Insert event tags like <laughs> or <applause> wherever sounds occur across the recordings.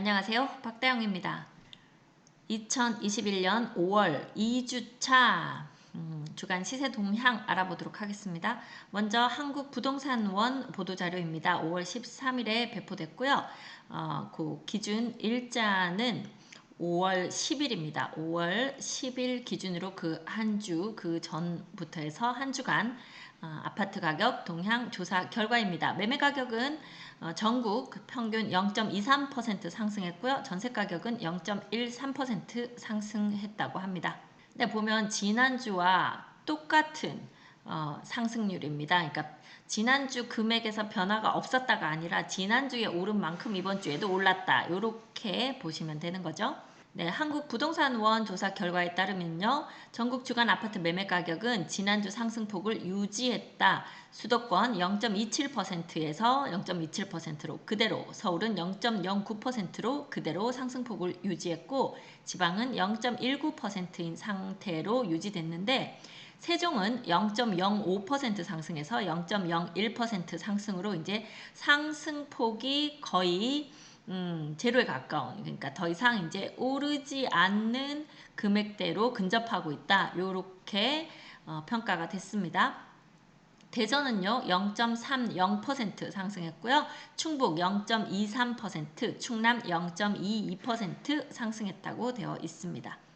안녕하세요. 박다영입니다. 2021년 5월 2주차 음, 주간 시세 동향 알아보도록 하겠습니다. 먼저 한국부동산원 보도자료입니다. 5월 13일에 배포됐고요. 어, 그 기준 일자는 5월 10일입니다. 5월 10일 기준으로 그 한 주, 그 전부터 해서 한 주간 어, 아파트 가격 동향 조사 결과입니다. 매매 가격은 어, 전국 평균 0.23% 상승했고요. 전세 가격은 0.13% 상승했다고 합니다. 네, 보면 지난주와 똑같은 어, 상승률입니다. 그러니까 지난주 금액에서 변화가 없었다가 아니라 지난주에 오른 만큼 이번 주에도 올랐다. 이렇게 보시면 되는 거죠. 네, 한국부동산원 조사 결과에 따르면요. 전국 주간 아파트 매매 가격은 지난주 상승폭을 유지했다. 수도권 0.27%에서 0.27%로 그대로, 서울은 0.09%로 그대로 상승폭을 유지했고 지방은 0.19%인 상태로 유지됐는데 세종은 0.05% 상승해서 0.01% 상승으로 이제 상승폭이 거의 음, 제로에 가까운 그러니까 더 이상 이제 오르지 않는 금액대로 근접하고 있다. 요렇게 어, 평가가 됐습니다. 대전은요 0.30% 상승했고요. 충북 0.23%, 충남 0.22% 상승했다고 되어 있습니다.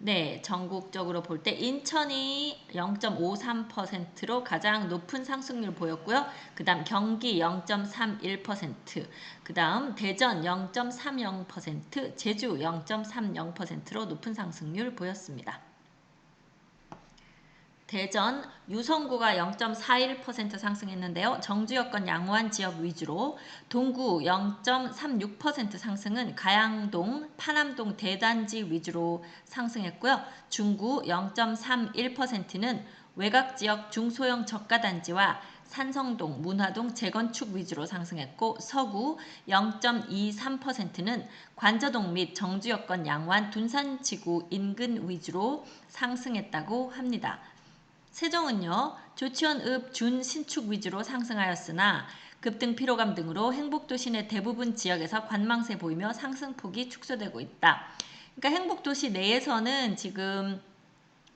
네, 전국적으로 볼 때 인천이 0.53%로 가장 높은 상승률 보였고요. 그 다음 경기 0.31%, 그 다음 대전 0.30%, 제주 0.30%로 높은 상승률 보였습니다. 대전 유성구가 0.41% 상승했는데요. 정주 여건 양호한 지역 위주로 동구 0.36% 상승은 가양동, 파남동 대단지 위주로 상승했고요. 중구 0.31%는 외곽 지역 중소형 저가단지와 산성동, 문화동 재건축 위주로 상승했고 서구 0.23%는 관저동 및 정주 여건 양호한 둔산지구 인근 위주로 상승했다고 합니다. 세종은요. 조치원읍 준 신축 위주로 상승하였으나 급등 피로감 등으로 행복도 시 내 대부분 지역에서 관망세 보이며 상승폭이 축소되고 있다. 그러니까 행복도시 내에서는 지금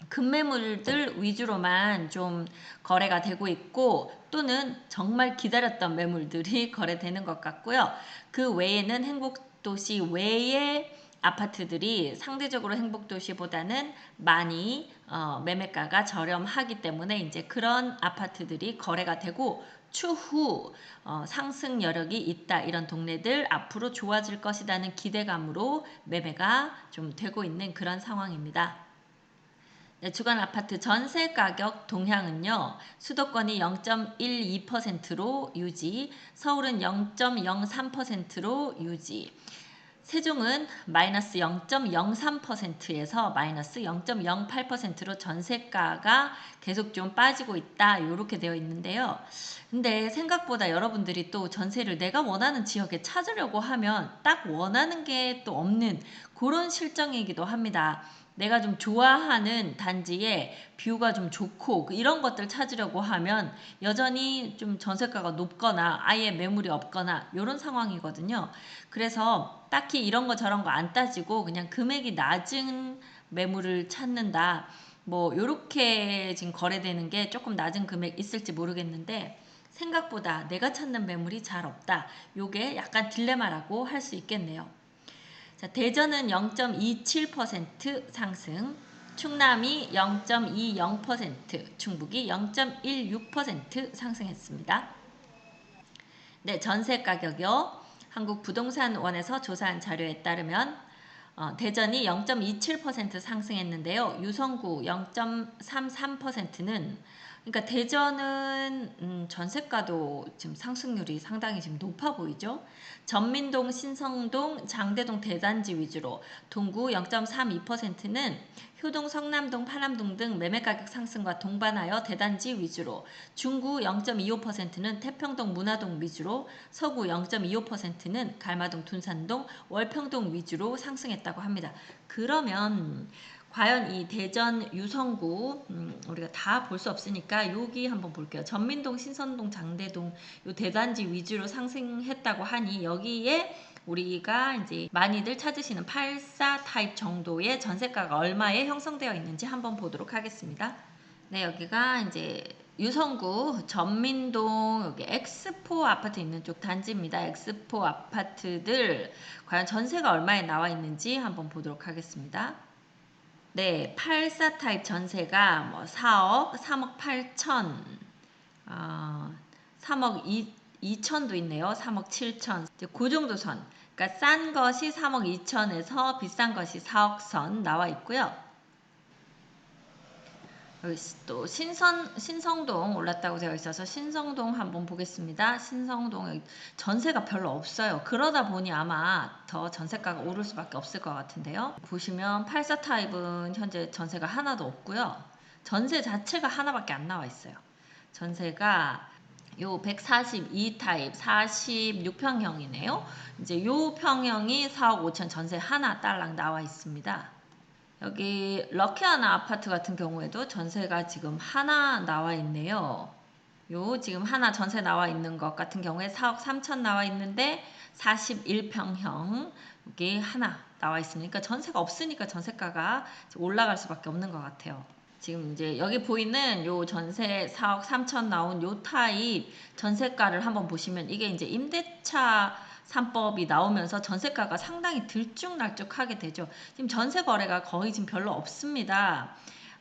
급매물들 위주로만 좀 거래가 되고 있고 또는 정말 기다렸던 매물들이 <laughs> 거래되는 것 같고요. 그 외에는 행복도시 외에 아파트들이 상대적으로 행복도시보다는 많이 어, 매매가가 저렴하기 때문에 이제 그런 아파트들이 거래가 되고 추후 어, 상승 여력이 있다 이런 동네들 앞으로 좋아질 것이라는 기대감으로 매매가 좀 되고 있는 그런 상황입니다. 네, 주간 아파트 전세 가격 동향은요. 수도권이 0.12%로 유지, 서울은 0.03%로 유지, 세종은 마이너스 0.03%에서 마이너스 0.08%로 전세가가 계속 좀 빠지고 있다. 이렇게 되어 있는데요. 근데 생각보다 여러분들이 또 전세를 내가 원하는 지역에 찾으려고 하면 딱 원하는 게 또 없는 그런 실정이기도 합니다. 내가 좀 좋아하는 단지에 뷰가 좀 좋고 그 이런 것들 찾으려고 하면 여전히 좀 전세가가 높거나 아예 매물이 없거나 이런 상황이거든요. 그래서 딱히 이런 거 저런 거 안 따지고 그냥 금액이 낮은 매물을 찾는다. 뭐 요렇게 지금 거래되는 게 조금 낮은 금액 있을지 모르겠는데 생각보다 내가 찾는 매물이 잘 없다. 요게 약간 딜레마라고 할 수 있겠네요. 자, 대전은 0.27% 상승, 충남이 0.20%, 충북이 0.16% 상승했습니다. 네, 전세 가격요. 한국부동산원에서 조사한 자료에 따르면 어, 대전이 0.27% 상승했는데요. 유성구 0.33%는 그러니까 대전은 음, 전세가도 지금 상승률이 상당히 지금 높아 보이죠. 전민동, 신성동, 장대동 대단지 위주로 동구 0.32%는 효동, 성남동, 파남동 등 매매가격 상승과 동반하여 대단지 위주로 중구 0.25%는 태평동, 문화동 위주로 서구 0.25%는 갈마동, 둔산동, 월평동 위주로 상승했다고 합니다. 그러면 과연 이 대전 유성구 음, 우리가 다 볼 수 없으니까 여기 한번 볼게요. 전민동, 신선동, 장대동 요 대단지 위주로 상승했다고 하니 여기에 우리가 이제 많이들 찾으시는 84 타입 정도의 전세가가 얼마에 형성되어 있는지 한번 보도록 하겠습니다. 네, 여기가 이제 유성구 전민동 여기 엑스포 아파트 있는 쪽 단지입니다. 엑스포 아파트들 과연 전세가 얼마에 나와 있는지 한번 보도록 하겠습니다. 네, 84 타입 전세가 뭐 4억, 3억 8천, 어, 3억 2, 2천도 있네요. 3억 7천. 이제 그 정도 선. 그러니까 싼 것이 3억 2천에서 비싼 것이 4억 선 나와 있고요. 또 신선 신성동 올랐다고 되어 있어서 신성동 한번 보겠습니다. 신성동 전세가 별로 없어요. 그러다 보니 아마 더 전세가가 오를 수밖에 없을 것 같은데요. 보시면 84 타입은 현재 전세가 하나도 없고요. 전세 자체가 하나밖에 안 나와 있어요. 전세가 요 142 타입 46평형이네요. 이제 요 평형이 4억 5천 전세 하나 딸랑 나와 있습니다. 여기 럭키하나 아파트 같은 경우에도 전세가 지금 하나 나와 있네요. 요 지금 하나 전세 나와 있는 것 같은 경우에 4억 3천 나와 있는데 41평형 여기 하나 나와 있으니까 전세가 없으니까 전세가가 올라갈 수밖에 없는 것 같아요. 지금 이제 여기 보이는 요 전세 4억 3천 나온 요 타입 전세가를 한번 보시면 이게 이제 임대차 3법이 나오면서 전세가가 상당히 들쭉날쭉하게 되죠. 지금 전세 거래가 거의 지금 별로 없습니다.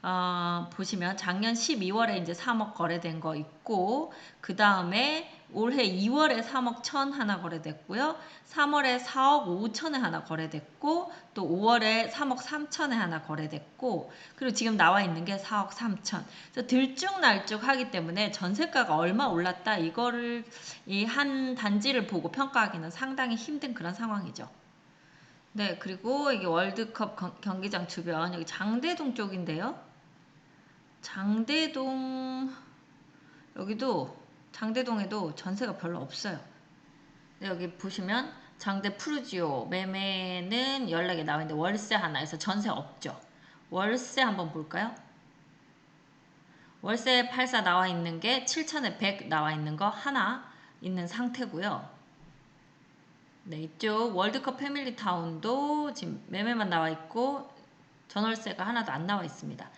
어, 보시면 작년 12월에 이제 3억 거래된 거 있고 그 다음에 올해 2월에 3억 1천 하나 거래됐고요. 3월에 4억 5천에 하나 거래됐고 또 5월에 3억 3천에 하나 거래됐고 그리고 지금 나와 있는 게 4억 3천. 그래서 들쭉날쭉 하기 때문에 전세가가 얼마 올랐다 이거를 이 한 단지를 보고 평가하기는 상당히 힘든 그런 상황이죠. 네, 그리고 이게 월드컵 경기장 주변 여기 장대동 쪽인데요. 장대동 여기도 장대동에도 전세가 별로 없어요. 여기 보시면 장대 푸르지오 매매는 연락이 나와 있는데 월세 하나에서 전세 없죠. 월세 한번 볼까요? 월세 84 나와 있는 게 7천에 100 나와 있는 거 하나 있는 상태고요. 네, 이쪽 월드컵 패밀리 타운도 지금 매매만 나와 있고 전월세가 하나도 안 나와 있습니다.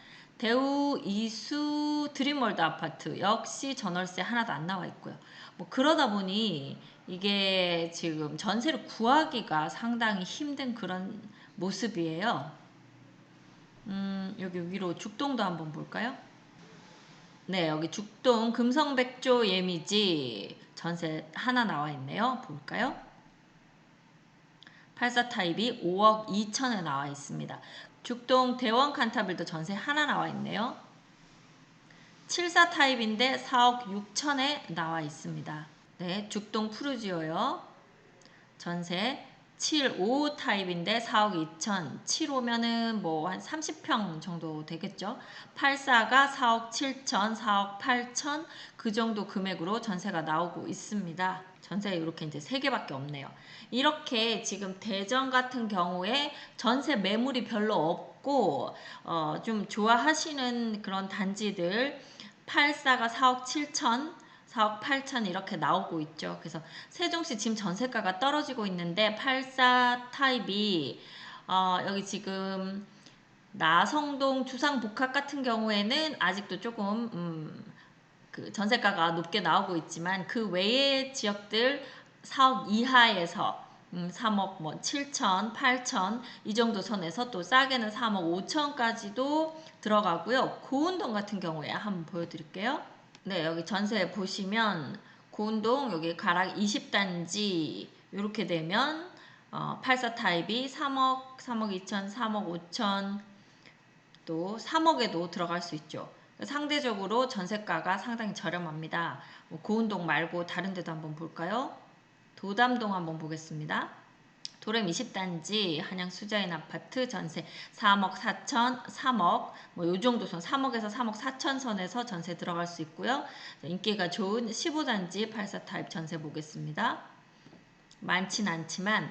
대우 이수 드림월드 아파트 역시 전월세 하나도 안 나와 있고요. 뭐 그러다 보니 이게 지금 전세를 구하기가 상당히 힘든 그런 모습이에요. 음, 여기 위로 죽동도 한번 볼까요? 네, 여기 죽동 금성백조 예미지 전세 하나 나와 있네요. 볼까요? 84 타입이 5억 2천에 나와 있습니다. 죽동 대원 칸타빌도 전세 하나 나와 있네요. 74 타입인데 4억 6천에 나와 있습니다. 네, 죽동 푸르지오요. 전세 75 타입인데 4억 2천, 75면은 뭐 한 30평 정도 되겠죠. 84가 4억 7천, 4억 8천 그 정도 금액으로 전세가 나오고 있습니다. 전세 이렇게 이제 세 개밖에 없네요. 이렇게 지금 대전 같은 경우에 전세 매물이 별로 없고 어, 좀 좋아하시는 그런 단지들 84가 4억 7천 4억 8천 이렇게 나오고 있죠. 그래서 세종시 지금 전세가가 떨어지고 있는데 84 타입이 어, 여기 지금 나성동 주상복합 같은 경우에는 아직도 조금 음, 그 전세가가 높게 나오고 있지만 그 외의 지역들 4억 이하에서 음, 3억 뭐 7천, 8천 이 정도 선에서 또 싸게는 3억 5천까지도 들어가고요. 고운동 같은 경우에 한번 보여드릴게요. 네, 여기 전세 보시면 고운동 여기 가락 20단지 이렇게 되면 어, 84 타입이 3억, 3억 2천, 3억 5천 또 3억에도 들어갈 수 있죠. 상대적으로 전세가가 상당히 저렴합니다. 뭐 고운동 말고 다른 데도 한번 볼까요? 도담동 한번 보겠습니다. 도렘 20단지 한양 수자인 아파트 전세 3억 4천, 3억 뭐 요 정도 선 3억에서 3억 4천 선에서 전세 들어갈 수 있고요. 인기가 좋은 15단지 84 타입 전세 보겠습니다. 많진 않지만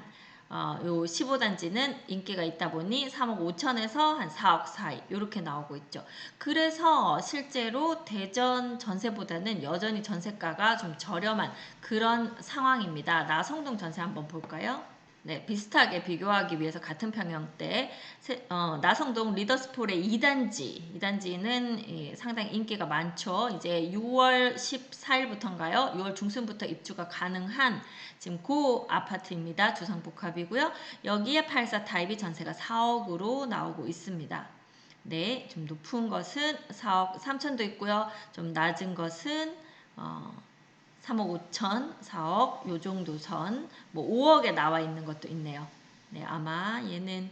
어, 요 15단지는 인기가 있다 보니 3억 5천에서 한 4억 사이 이렇게 나오고 있죠. 그래서 실제로 대전 전세보다는 여전히 전세가가 좀 저렴한 그런 상황입니다. 나성동 전세 한번 볼까요? 네, 비슷하게 비교하기 위해서 같은 평형대 세- 어, 나성동 리더스폴의 2단지 2단지는 상당히 인기가 많죠. 이제 6월 14일부터인가요? 6월 중순부터 입주가 가능한 지금 고 아파트입니다. 주상복합이고요. 여기에 84 타입이 전세가 4억으로 나오고 있습니다. 네, 좀 높은 것은 4억 3천도 있고요. 좀 낮은 것은 어, 3억 5천, 4억 요 정도 선, 뭐 5억에 나와 있는 것도 있네요. 네, 아마 얘는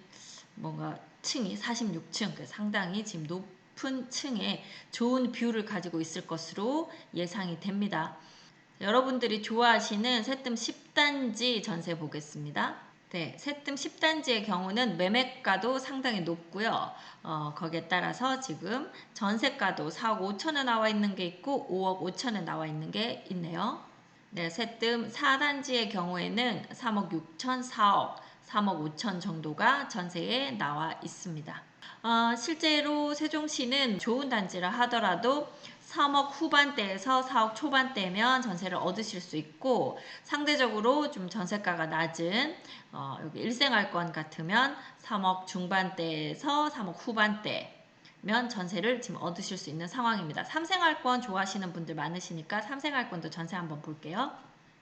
뭔가 층이 46층, 그 상당히 지금 높은 층에 좋은 뷰를 가지고 있을 것으로 예상이 됩니다. 여러분들이 좋아하시는 새뜸 10단지 전세 보겠습니다. 네, 새뜸 10단지의 경우는 매매가도 상당히 높고요. 어, 거기에 따라서 지금 전세가도 4억 5천에 나와 있는 게 있고 5억 5천에 나와 있는 게 있네요. 네, 새뜸 4단지의 경우에는 3억 6천, 4억, 3억 5천 정도가 전세에 나와 있습니다. 어, 실제로 세종시는 좋은 단지라 하더라도 3억 후반대에서 4억 초반대면 전세를 얻으실 수 있고 상대적으로 좀 전세가가 낮은 어, 여기 일생활권 같으면 3억 중반대에서 3억 후반대 면 전세를 지금 얻으실 수 있는 상황입니다. 3생활권 좋아하시는 분들 많으시니까 3생활권도 전세 한번 볼게요.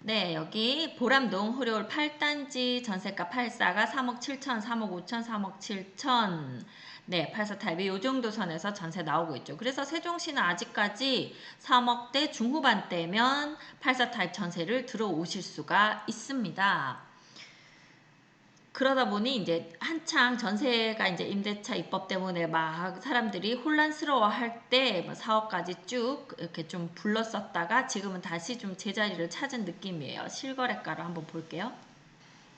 네, 여기 보람동 호려울 8단지 전세가 84가 3억 7천, 3억 5천, 3억 7천. 네, 84 타입이 이 정도 선에서 전세 나오고 있죠. 그래서 세종시는 아직까지 3억대 중후반대면 84 타입 전세를 들어오실 수가 있습니다. 그러다 보니 이제 한창 전세가 이제 임대차 입법 때문에 막 사람들이 혼란스러워 할 때 4억까지 뭐쭉 이렇게 좀 불렀었다가 지금은 다시 좀 제자리를 찾은 느낌이에요. 실거래가로 한번 볼게요.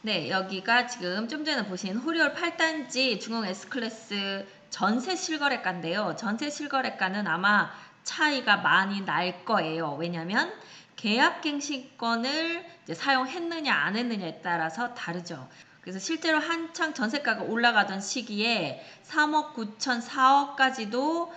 네, 여기가 지금 좀 전에 보신 호리올 8단지 중흥 S클래스 전세 실거래가인데요. 전세 실거래가는 아마 차이가 많이 날 거예요. 왜냐면 계약갱신권을 사용했느냐 안 했느냐에 따라서 다르죠. 그래서 실제로 한창 전세가가 올라가던 시기에 3억 9천, 4억까지도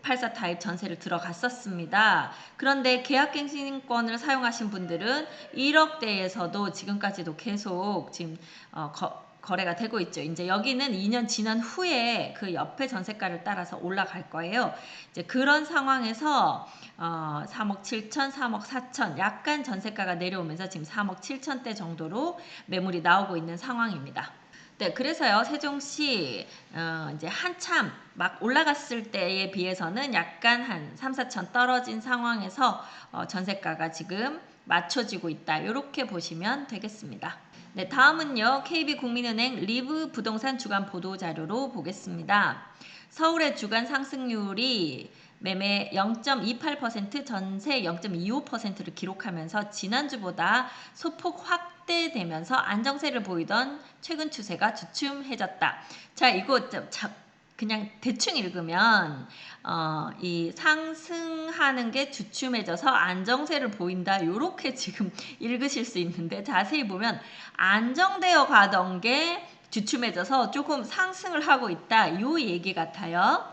84 타입 전세를 들어갔었습니다. 그런데 계약갱신권을 사용하신 분들은 1억대에서도 지금까지도 계속 지금 어, 거, 거래가 되고 있죠. 이제 여기는 2년 지난 후에 그 옆에 전세가를 따라서 올라갈 거예요. 이제 그런 상황에서 어, 3억 7천, 3억 4천 약간 전세가가 내려오면서 지금 3억 7천대 정도로 매물이 나오고 있는 상황입니다. 네, 그래서요 세종시 어, 이제 한참 막 올라갔을 때에 비해서는 약간 한 3, 4천 떨어진 상황에서 어, 전세가가 지금 맞춰지고 있다. 이렇게 보시면 되겠습니다. 네, 다음은요. KB국민은행 리브 부동산 주간 보도 자료로 보겠습니다. 서울의 주간 상승률이 매매 0.28% 전세 0.25%를 기록하면서 지난주보다 소폭 확대되면서 안정세를 보이던 최근 추세가 주춤해졌다. 자, 이거 자, 그냥 대충 읽으면 어, 이 상승하는 게 주춤해져서 안정세를 보인다. 이렇게 지금 <laughs> 읽으실 수 있는데 자세히 보면 안정되어 가던 게 주춤해져서 조금 상승을 하고 있다. 이 얘기 같아요.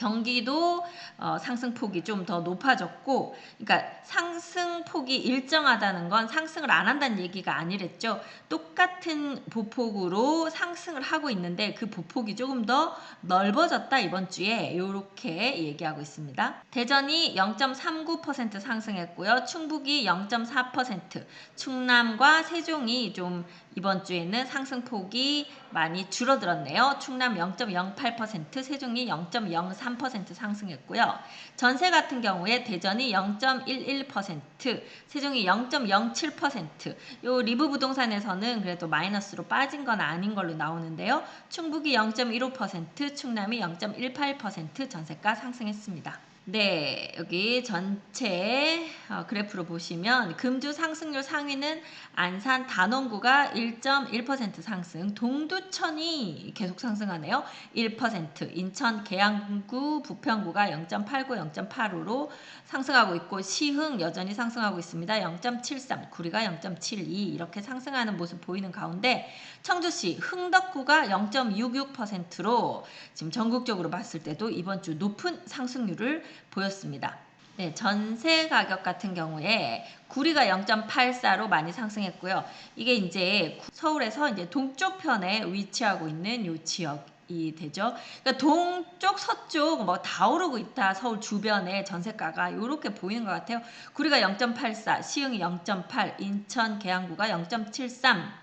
경기도 어, 상승폭이 좀 더 높아졌고, 그러니까 상승폭이 일정하다는 건 상승을 안 한다는 얘기가 아니랬죠. 똑같은 보폭으로 상승을 하고 있는데 그 보폭이 조금 더 넓어졌다 이번 주에 이렇게 얘기하고 있습니다. 대전이 0.39% 상승했고요. 충북이 0.4%, 충남과 세종이 좀 이번 주에는 상승폭이 많이 줄어들었네요. 충남 0.08%, 세종이 0.03% 상승했고요. 전세 같은 경우에 대전이 0.11%, 세종이 0.07%. 요 리브 부동산에서는 그래도 마이너스로 빠진 건 아닌 걸로 나오는데요. 충북이 0.15%, 충남이 0.18% 전세가 상승했습니다. 네, 여기 전체 어, 그래프로 보시면 금주 상승률 상위는 안산 단원구가 1.1% 상승, 동두천이 계속 상승하네요. 1%, 인천 계양구 부평구가 0.89, 0.85로 상승하고 있고 시흥 여전히 상승하고 있습니다. 0.73, 구리가 0.72 이렇게 상승하는 모습 보이는 가운데 청주시 흥덕구가 0.66%로 지금 전국적으로 봤을 때도 이번 주 높은 상승률을 보였습니다. 네, 전세 가격 같은 경우에 구리가 0.84로 많이 상승했고요. 이게 이제 서울에서 이제 동쪽 편에 위치하고 있는 요 지역 이 되죠. 그러니까 동쪽, 서쪽 뭐 다 오르고 있다. 서울 주변에 전세가가 이렇게 보이는 것 같아요. 구리가 0.84, 시흥이 0.8, 인천 계양구가 0.73.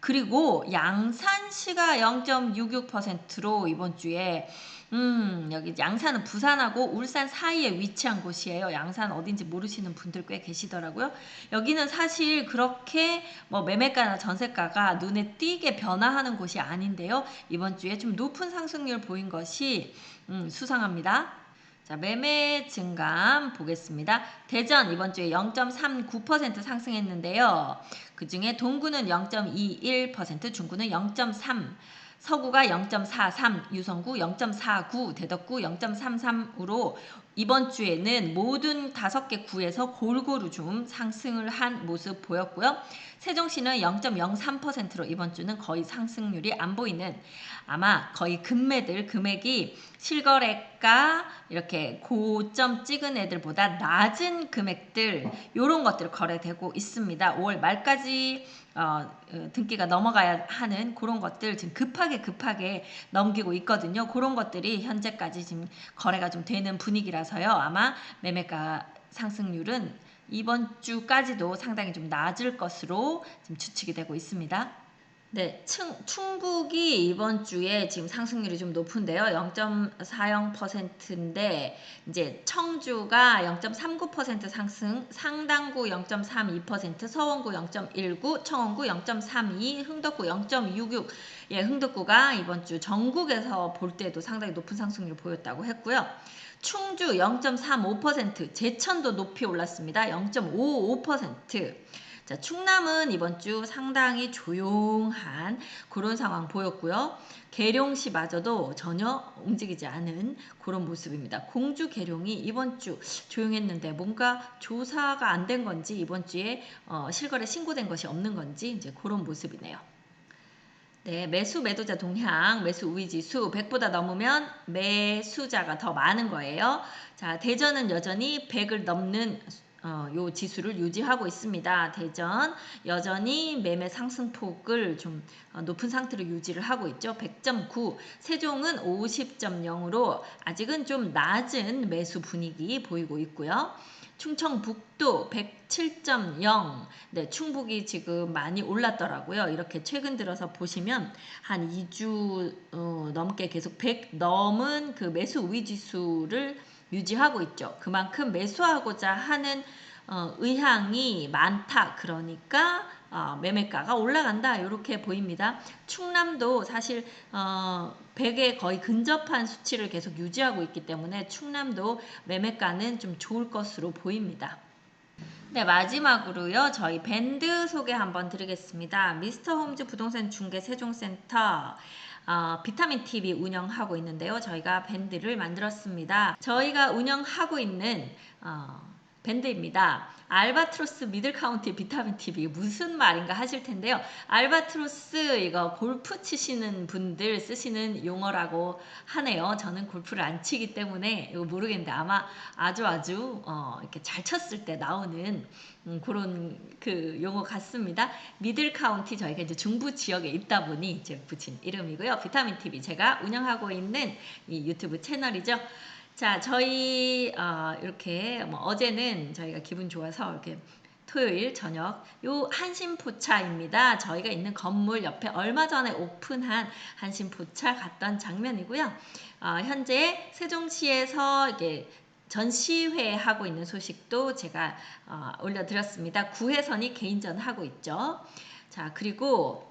그리고 양산시가 0.66%로 이번 주에 음, 여기 양산은 부산하고 울산 사이에 위치한 곳이에요. 양산 어딘지 모르시는 분들 꽤 계시더라고요. 여기는 사실 그렇게 뭐 매매가나 전세가가 눈에 띄게 변화하는 곳이 아닌데요. 이번 주에 좀 높은 상승률 보인 것이 음, 수상합니다. 자, 매매 증감 보겠습니다. 대전 이번 주에 0.39% 상승했는데요. 그 중에 동구는 0.21%, 중구는 0.3%, 서구가 0.43, 유성구 0.49, 대덕구 0.33으로 이번 주에는 모든 다섯 개 구에서 골고루 좀 상승을 한 모습 보였고요. 세종시는 0.03%로 이번 주는 거의 상승률이 안 보이는 아마 거의 금매들 금액이 실거래가 이렇게 고점 찍은 애들보다 낮은 금액들 이런 것들 거래되고 있습니다. 5월 말까지 어, 어, 등기가 넘어가야 하는 그런 것들 지금 급하게 급하게 넘기고 있거든요. 그런 것들이 현재까지 지금 거래가 좀 되는 분위기라서요. 아마 매매가 상승률은 이번 주까지도 상당히 좀 낮을 것으로 지금 추측이 되고 있습니다. 네, 충, 충북이 이번 주에 지금 상승률이 좀 높은데요. 0.40%인데 이제 청주가 0.39% 상승, 상당구 0.32%, 서원구 0.19, 청원구 0.32, 흥덕구 0.66. 예, 흥덕구가 이번 주 전국에서 볼 때도 상당히 높은 상승률을 보였다고 했고요. 충주 0.35%, 제천도 높이 올랐습니다. 0.55%. 자, 충남은 이번 주 상당히 조용한 그런 상황 보였고요. 계룡시마저도 전혀 움직이지 않은 그런 모습입니다. 공주 계룡이 이번 주 조용했는데 뭔가 조사가 안 된 건지 이번 주에 어, 실거래 신고된 것이 없는 건지 이제 그런 모습이네요. 네, 매수 매도자 동향, 매수 우위 지수 100보다 넘으면 매수자가 더 많은 거예요. 자, 대전은 여전히 100을 넘는 어, 요 지수를 유지하고 있습니다. 대전 여전히 매매 상승폭을 좀 어, 높은 상태로 유지를 하고 있죠. 100.9 세종은 50.0으로 아직은 좀 낮은 매수 분위기 보이고 있고요. 충청북도 107.0 네, 충북이 지금 많이 올랐더라고요. 이렇게 최근 들어서 보시면 한 2주 어, 넘게 계속 100 넘은 그 매수 우위 지수를 유지하고 있죠. 그만큼 매수하고자 하는 어, 의향이 많다. 그러니까 어, 매매가가 올라간다. 이렇게 보입니다. 충남도 사실 어, 100에 거의 근접한 수치를 계속 유지하고 있기 때문에 충남도 매매가는 좀 좋을 것으로 보입니다. 네, 마지막으로요. 저희 밴드 소개 한번 드리겠습니다. 미스터 홈즈 부동산 중개 세종센터 어, 비타민 TV 운영하고 있는데요. 저희가 밴드를 만들었습니다. 저희가 운영하고 있는 어, 밴드입니다. 알바트로스 미들카운티 비타민 TV 무슨 말인가 하실 텐데요. 알바트로스 이거 골프 치시는 분들 쓰시는 용어라고 하네요. 저는 골프를 안 치기 때문에 이거 모르겠는데 아마 아주 아주 어, 이렇게 잘 쳤을 때 나오는 음, 그런 그 용어 같습니다. 미들 카운티 저희가 이제 중부 지역에 있다 보니 이제 붙인 이름이고요. 비타민 TV 제가 운영하고 있는 이 유튜브 채널이죠. 자, 저희 어, 이렇게 뭐 어제는 저희가 기분 좋아서 이렇게 토요일 저녁 요 한신포차입니다. 저희가 있는 건물 옆에 얼마 전에 오픈한 한신포차 갔던 장면이고요. 어, 현재 세종시에서 이게 전시회 하고 있는 소식도 제가 어, 올려드렸습니다. 구혜선이 개인전 하고 있죠. 자 그리고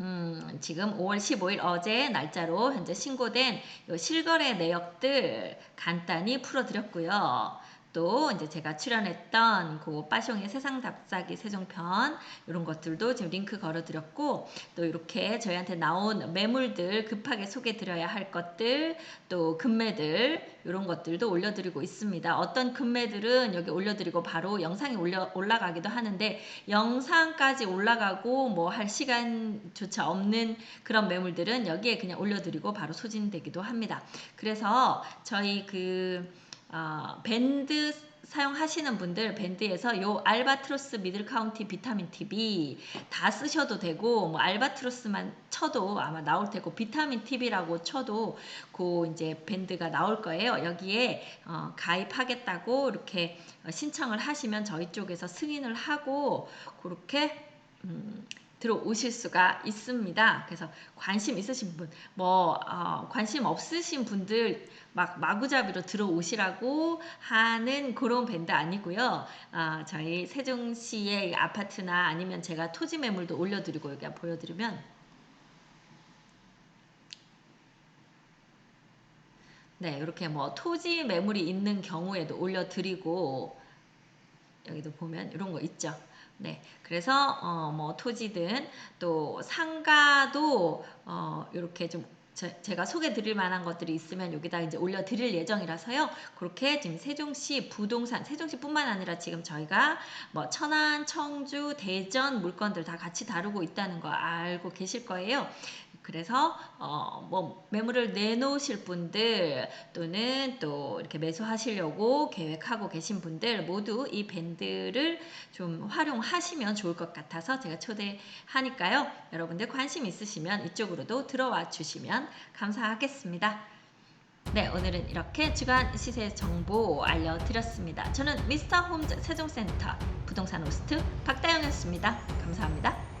음, 지금 5월 15일 어제 날짜로 현재 신고된 실거래 내역들 간단히 풀어드렸고요. 또 이제 제가 출연했던 그 빠숑의 세상 답사기 세종편 이런 것들도 지금 링크 걸어드렸고 또 이렇게 저희한테 나온 매물들 급하게 소개 드려야 할 것들 또 금매들 이런 것들도 올려드리고 있습니다. 어떤 금매들은 여기 올려드리고 바로 영상이 올려, 올라가기도 하는데 영상까지 올라가고 뭐 할 시간조차 없는 그런 매물들은 여기에 그냥 올려드리고 바로 소진되기도 합니다. 그래서 저희 그 어, 밴드 사용하시는 분들 밴드에서 요 알바트로스 미들 카운티 비타민 TV 다 쓰셔도 되고 뭐 알바트로스만 쳐도 아마 나올 테고 비타민 TV라고 쳐도 그 이제 밴드가 나올 거예요. 여기에 어, 가입하겠다고 이렇게 어, 신청을 하시면 저희 쪽에서 승인을 하고 그렇게 음, 들어오실 수가 있습니다. 그래서 관심 있으신 분, 뭐 어, 관심 없으신 분들 막 마구잡이로 들어오시라고 하는 그런 밴드 아니고요. 어, 저희 세종시의 아파트나 아니면 제가 토지 매물도 올려드리고 여기 보여드리면 네 이렇게 뭐 토지 매물이 있는 경우에도 올려드리고 여기도 보면 이런 거 있죠. 네, 그래서 어, 뭐 토지든 또 상가도 어, 이렇게 좀 제, 제가 소개 드릴 만한 것들이 있으면 여기다 이제 올려 드릴 예정이라서요. 그렇게 지금 세종시 부동산, 세종시뿐만 아니라 지금 저희가 뭐 천안, 청주, 대전 물건들 다 같이 다루고 있다는 거 알고 계실 거예요. 그래서 어, 뭐 매물을 내놓으실 분들 또는 또 이렇게 매수하시려고 계획하고 계신 분들 모두 이 밴드를 좀 활용하시면 좋을 것 같아서 제가 초대하니까요. 여러분들 관심 있으시면 이쪽으로도 들어와 주시면 감사하겠습니다. 네, 오늘은 이렇게 주간 시세 정보 알려드렸습니다. 저는 미스터 홈즈 세종센터 부동산 호스트 박다영이었습니다. 감사합니다.